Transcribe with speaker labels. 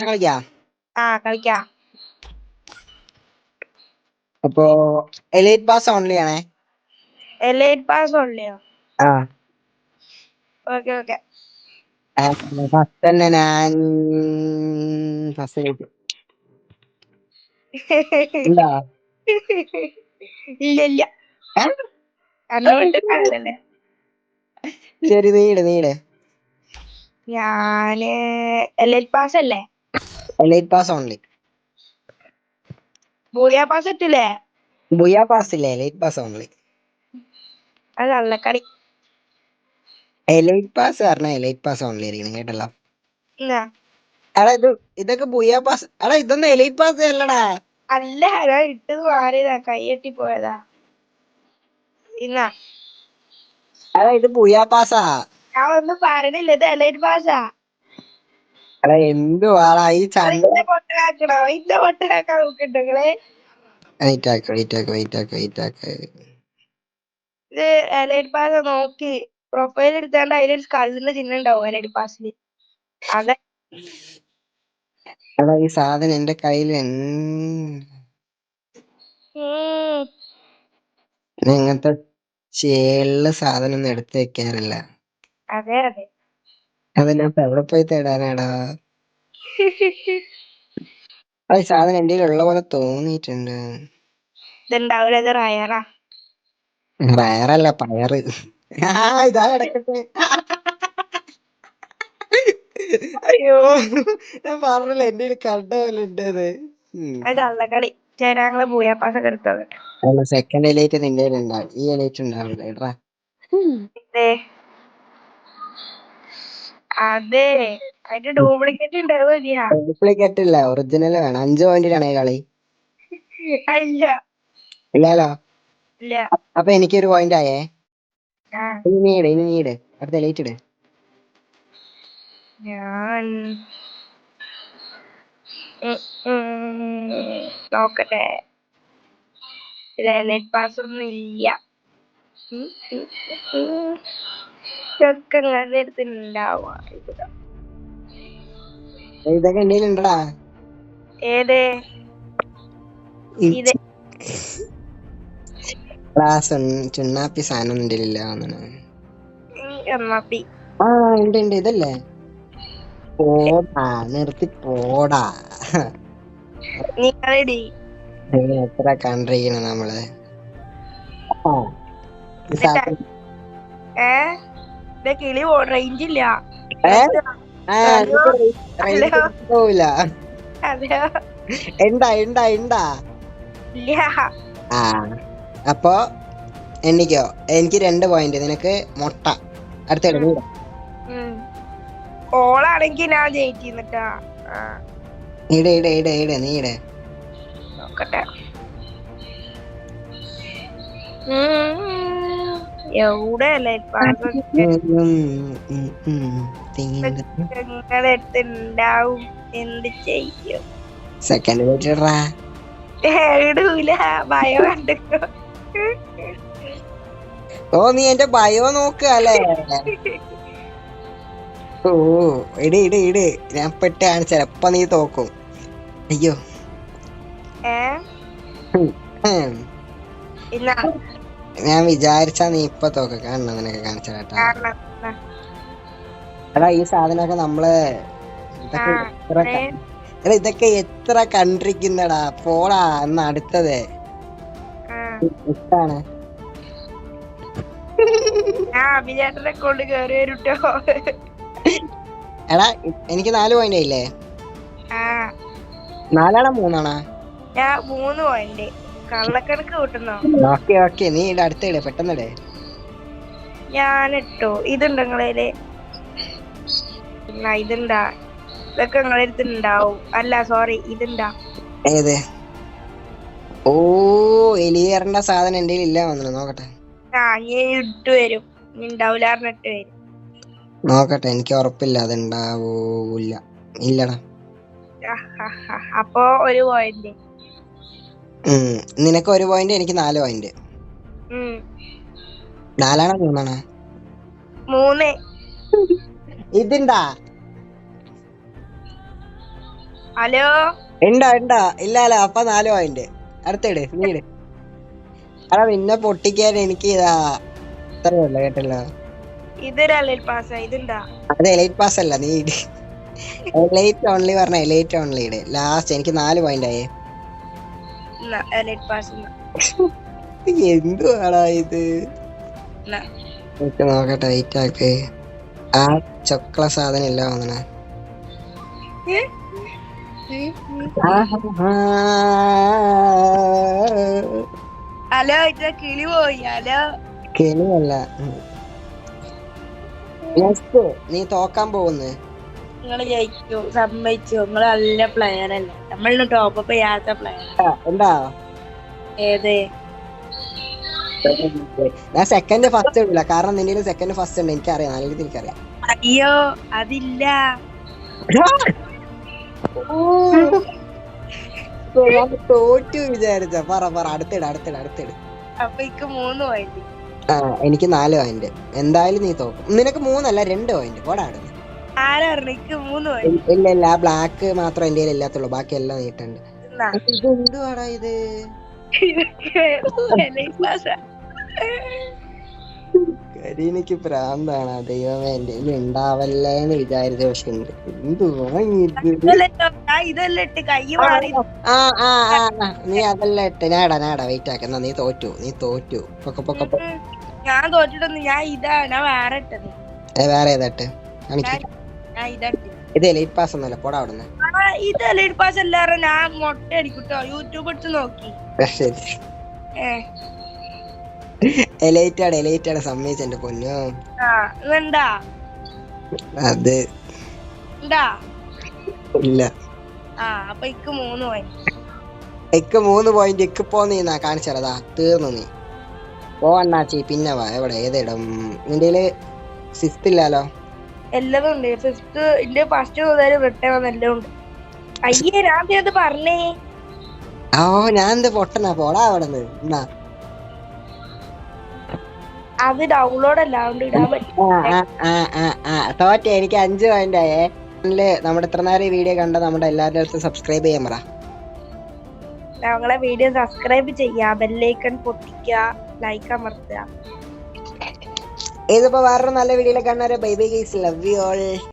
Speaker 1: കളിക്കാം
Speaker 2: ആ കളിക്കാം
Speaker 1: അപ്പോ എലൈറ്റ് പാസ് ഓൺലി ആണേ?
Speaker 2: എലൈറ്റ് പാസ് ഓൺലിയോ
Speaker 1: ആ.
Speaker 2: Okay okay.
Speaker 1: ഫസ്റ്റ് തന്നെ ഞാൻ ഫസ്റ്റ്
Speaker 2: ഇല്ല? ഇല്ല
Speaker 1: ശരി നീട് നീട്
Speaker 2: ഞാൻ എലൈറ്റ് പാസ് അല്ലേ
Speaker 1: elite pass only
Speaker 2: booyah pass എത്തില്ലേ
Speaker 1: booyah pass ഇല്ല എലൈറ്റ് പാസ് ഓൺലി
Speaker 2: അത് കള്ളക്കളി.
Speaker 1: എലൈറ്റ് പാസ് പറഞ്ഞ എലൈറ്റ് പാസ് ഓൺലി ആയിരിക്കണം കേട്ടല്ലോ. എടാ ഇത് ഇതൊക്കെ ബുയാ പാസ് എടാ ഇതൊന്നും എലൈറ്റ് പാസ് അല്ലടാ.
Speaker 2: അല്ല ഞാൻ ഇട്ടത് മാറിയതാ കൈയെട്ടി പോയതാ. ഇന്നാ.
Speaker 1: എടാ ഇത് ബുയാ പാസാ
Speaker 2: ഞാൻ ഒന്നും പറയണില്ല. ഇത് എലൈറ്റ്
Speaker 1: എടാ എന്തുവാടാ ഈ ചണ്ട
Speaker 2: ഇന്റെ പൊട്ടനാക്കണോ ഇന്റെ പൊട്ടനാക്കാൻ നോക്കണ്ടങ്ങളെ
Speaker 1: വെയിറ്റ് ആക്ക് വെയിറ്റ് ആക്ക് വെയിറ്റ് ആക്ക് വെയിറ്റ് ആക്ക്.
Speaker 2: ഇത് എലൈറ്റ് നോക്കി. പ്രൊഫൈൽ എടുത്താണ്ട് അതിലൊരു സ്കള്ളിന്റെ ചിഹ്നം ഉണ്ടാവും എലൈറ്റ് പാസിൽ അതെ.
Speaker 1: എടാ ഈ സാധനം എന്റെ കയ്യിൽ
Speaker 2: ഉം,
Speaker 1: ഇങ്ങനത്തെ സാധനം ഒന്നും എടുത്ത് വെക്കാറില്ല.
Speaker 2: അതെ അതെ.
Speaker 1: അത് എവിടെ പോയി തേടാനാടാ? ഈ സാധനം എന്റെ ഉള്ള പോലെ തോന്നിയിട്ടുണ്ട്.
Speaker 2: ഇതുണ്ടാവില്ല ഇത് റയറാ.
Speaker 1: റയറല്ല പയറ്. ആ ഇതാ കിടക്കട്ടെ അയ്യോ ഞാൻ പറഞ്ഞില്ല എന്റെ കണ്ട പോലെ ഉണ്ട് അത്
Speaker 2: അത് കള്ളക്കളി ഭൂയാപ്പാസൊക്കെ എടുത്തത്.
Speaker 1: സെക്കൻഡ് എലൈറ്റ് നിന്റെ ഉണ്ടാവും ഈ എലൈറ്റ് ഉണ്ടാവില്ല എടാ.
Speaker 2: അതെ. അതെ അതിന്റെ ഡ്യൂപ്ലിക്കേറ്റ് ഉണ്ടാവുക മതിയാ
Speaker 1: ഡ്യൂപ്ലിക്കേറ്റ് ഇല്ല. ഒറിജിനൽ വേണം. അഞ്ച് പോയിന്റിലാണ് കളി.
Speaker 2: ഇല്ല
Speaker 1: ഇല്ലല്ലോ?
Speaker 2: ഇല്ല.
Speaker 1: അപ്പൊ എനിക്കൊരു പോയിന്റ് ആയേ. ഇനി നീട് ഇനി നീട്. അടുത്ത എലൈറ്റ് ഇട്.
Speaker 2: ഞാൻ. നോക്കട്ടെ. നെറ്റ് പാസ് ഒന്നും ഇല്ല. ഇതൊക്കെ നിങ്ങളുടെ അടുത്ത് ഉണ്ടാവുക ഇവിടെ.
Speaker 1: ഇതൊക്കെ എന്റെ ഉണ്ടടാ
Speaker 2: ഏത് ഇത്.
Speaker 1: ചുണ്ണാപ്പി സാധനം
Speaker 2: എമ്മപ്പി
Speaker 1: ആ ഉണ്ട് ഉണ്ട് ഇതല്ലേ? പോടാ നിർത്തി പോടാ.
Speaker 2: നിങ്ങളെടി.
Speaker 1: എത്ര കണ്ടിരിക്കണ നമ്മൾ.
Speaker 2: ഏ? കിളി റേഞ്ച് ഇല്ല.
Speaker 1: പോവില്ല ആ അപ്പൊ എനിക്കോ എനിക്ക് രണ്ട് പോയിന്റ് നിനക്ക് മുട്ട. അടുത്ത ഇട്, നീട്.
Speaker 2: ഉം. ഓളാണെങ്കി ഞാൻ ജയിച്ചിന്നിട്ടാ ആ.
Speaker 1: ഇട് ഇട് ഇട് ഇട് നീട്
Speaker 2: നോക്കട്ടെ. ഉം. എവിടെ നിങ്ങളുടെ അടുത്ത് ഉണ്ടാവും എന്ത് ചെയ്യും?
Speaker 1: സെക്കൻഡ് പോയിട്ടാ
Speaker 2: ഇടൂല ഭയം കണ്ടിക്കോ
Speaker 1: ഓ നീ എന്റെ ഭയോ നോക്കുക അല്ലേ? ഓ ഇട് ഇട് ഇട്. ഞാൻ പെട്ടാണ്. ചെലപ്പോ നീ തോക്കും. അയ്യോ.
Speaker 2: ഏ?
Speaker 1: ഞാൻ വിചാരിച്ചാ നീ ഇപ്പൊ തോക്ക കാണണം നിനക്ക് കാണിച്ചാട്ടാ എടാ ഈ സാധനമൊക്കെ നമ്മൾ എടാ ഇതൊക്കെ എത്ര കണ്ടിരിക്കുന്നടാ. പോടാ എന്ന അടുത്തത്. ഇഷ്ടാണ്. എടാ എനിക്ക് നാല് പോയിന്റ് ആയില്ലേ? നാലാണോ മൂന്നാണോ?
Speaker 2: മൂന്ന് പോയിന്റ് കള്ളക്കണക്ക് കൂട്ടുന്നോ?
Speaker 1: Okay okay. നീ ഇട അടുത്ത ഇട്. പെട്ടെന്ന് ഇട്
Speaker 2: ഞാൻ ഇട്ടു ഇതുണ്ട് നിങ്ങളേൽ? ഇതുണ്ടാ. ഇതൊക്കെ നിങ്ങളെ അടുത്ത് ഉണ്ടാവും അല്ല സോറി ഇതുണ്ടാ.
Speaker 1: ഏത്? ഓ എലിയേറിന്റെ സാധനം എന്റെ ഇല്ല വന്നു നോക്കട്ടെ.
Speaker 2: ആ ഇനി ഇട്ട് വരും. ഇനി ഉണ്ടാവില്ല പറഞ്ഞിട്ട് വരും.
Speaker 1: നോക്കട്ടെ എനിക്ക് ഉറപ്പില്ല. അത് ഉണ്ടാവൂല ഇല്ലടാ.
Speaker 2: അപ്പോ ഒരു പോയിന്റ്
Speaker 1: നിനക്ക് ഒരു പോയിന്റ് എനിക്ക് നാല് പോയിന്റ് നാലാണോ മൂന്നാണോ?
Speaker 2: മൂന്ന്.
Speaker 1: ഇതിണ്ടാ
Speaker 2: ഹലോ?
Speaker 1: ഉണ്ടോ ഉണ്ടോ അല്ല അപ്പൊ നാല് പോയിന്റ് അടുത്തിട് നീട് അടാ പിന്നെ പൊട്ടിക്കാൻ എനിക്ക് ഇതാ ഇത്രയല്ല കേട്ടല്ലോ?
Speaker 2: ഇതൊരു എലൈറ്റ് പാസ് ഇതുണ്ടാ
Speaker 1: അത് എലൈറ്റ് പാസ് അല്ല നീ എലൈറ്റ് ഓൺലി പറഞ്ഞ എലൈറ്റ് ഓൺലി ഇട്. ലാസ്റ്റ് എനിക്ക് നാല് പോയിന്റ് ആയേ.
Speaker 2: എലൈറ്റ് പാസ്
Speaker 1: എന്തുവാടാ ഇത്? നോക്കട്ടെ വെയിറ്റ് ആക്ക്. ആ ചൊക്കള സാധനം ഇല്ല വന്നണ
Speaker 2: ഹലോ ഇത് കിളി പോയി. ഹലോ.
Speaker 1: കിളിയല്ല. നീ തോക്കാൻ പോകുന്നു.
Speaker 2: നിങ്ങൾ ജയിച്ചു സമ്മതിച്ചു നിങ്ങൾ നല്ല പ്ലെയർ അല്ലേ. നമ്മളിന്ന് ടോപ്പ് അപ്പ് ചെയ്യാത്ത പ്ലെയർ
Speaker 1: എന്താ
Speaker 2: ഏത്?
Speaker 1: ഞാൻ സെക്കൻഡ് ഫസ്റ്റ് ഇടില്ല കാരണം നിന്റെ സെക്കൻഡ് ഫസ്റ്റ് ഉണ്ട്. എനിക്കറിയാം. നല്ല രീതിയിൽ എനിക്കറിയാം.
Speaker 2: അയ്യോ അതില്ല.
Speaker 1: തോറ്റു വിചാരിച്ച പറ പറ. അടുത്തിട അടുത്തിട അടുത്തിട.
Speaker 2: അപ്പൊ എനിക്ക് മൂന്ന് പോയിന്റ്
Speaker 1: ആ എനിക്ക് നാല് പോയിന്റ് എന്തായാലും നീ തോക്കും. നിനക്ക് മൂന്നല്ല രണ്ട് പോയിന്റ് പോടാടുന്നു
Speaker 2: ആരാ പറഞ്ഞു? മൂന്ന് പോയിന്റ്
Speaker 1: ഇല്ല ഇല്ല ആ ബ്ലാക്ക് മാത്രം എന്റെ ഇല്ലാത്തുള്ളൂ. ബാക്കി എല്ലാം നീട്ടുണ്ട് ഇത് എന്തുവാടാ ഇത്. കരീനക്ക് പ്രാന്താണ്. ദൈവമേ എന്റെ ഉണ്ടാവല്ലേ എന്ന് വിചാരിച്ച പക്ഷെ
Speaker 2: മാറി.
Speaker 1: ആ ആ ആ നീ അതല്ല ഇട്ട്. ഞാടാ ഞാടാ വെയിറ്റ് ആക്കുന്ന നീ തോറ്റു നീ തോറ്റു. പൊക്ക പൊക്ക.
Speaker 2: ഞാൻ തോറ്റിട്ടൊന്നും ഞാൻ ഇതാ ഞാൻ വേറെ ഇട്ടത്.
Speaker 1: വേറെ ഏതാ ഇട്ട്?
Speaker 2: ഞാൻ ഇതാ
Speaker 1: എലൈറ്റ് പാസ് ഒന്നുമല്ല പോടാ അവിടുന്ന്.
Speaker 2: ഇത് എലൈറ്റ് പാസ് എല്ലാരും ഞാൻ മുട്ട അടിക്കൂട്ടോ യൂട്യൂബ് എടുത്ത് നോക്കി.
Speaker 1: ശരി. എലൈറ്റ് ആണ് എലൈറ്റ് ആണ് സമ്മതിച്ച എന്റെ പൊന്നു അത്. ഇല്ല.
Speaker 2: ആ അപ്പൊ ഇക്ക് മൂന്ന് പോയി
Speaker 1: ഇക്ക് മൂന്ന് പോയിന്റ് ഇക്ക് പോന്ന് നീ കാണിച്ചതാ തീർന്നു നീ. പോവണ്ണാച്ചി പിന്നെ വാ എവിടെ? ഏതിടം? നിന്റെ സിക്സ് ഇല്ലാലോ?
Speaker 2: എല്ലതും ഉണ്ട്. ഫിഫ്ത്ത് ഇന്റെ ഫസ്റ്റ് മുതൽ റിട്ടേൺ വന്ന എല്ലാം ഉണ്ട്. അയ്യേ ഞാൻ അത് പറഞ്ഞേ?
Speaker 1: ഓ ഞാൻ എന്ത് പൊട്ടനാ? പോടാ അവിടെ നിന്ന്
Speaker 2: അത് ഡൗൺലോഡ് അല്ലാണ്ട് ഇടാൻ പറ്റും.
Speaker 1: തോറ്റ എനിക്ക് അഞ്ച് പോയിന്റ് ആയേ. നമ്മുടെ ഇത്ര നേരം വീഡിയോ കണ്ട നമ്മുടെ എല്ലാവരുടെ അടുത്ത് സബ്സ്ക്രൈബ് ചെയ്യാൻ പറ.
Speaker 2: ഞങ്ങളെ വീഡിയോ സബ്സ്ക്രൈബ് ചെയ്യുക ബെല്ലൈക്കൺ പൊട്ടിക്കുക ലൈക്ക് അമർത്തുക.
Speaker 1: ഇതിപ്പോ വേറൊരു നല്ല വീഡിയോയിലെ കാണാറ് bye bye guys love you all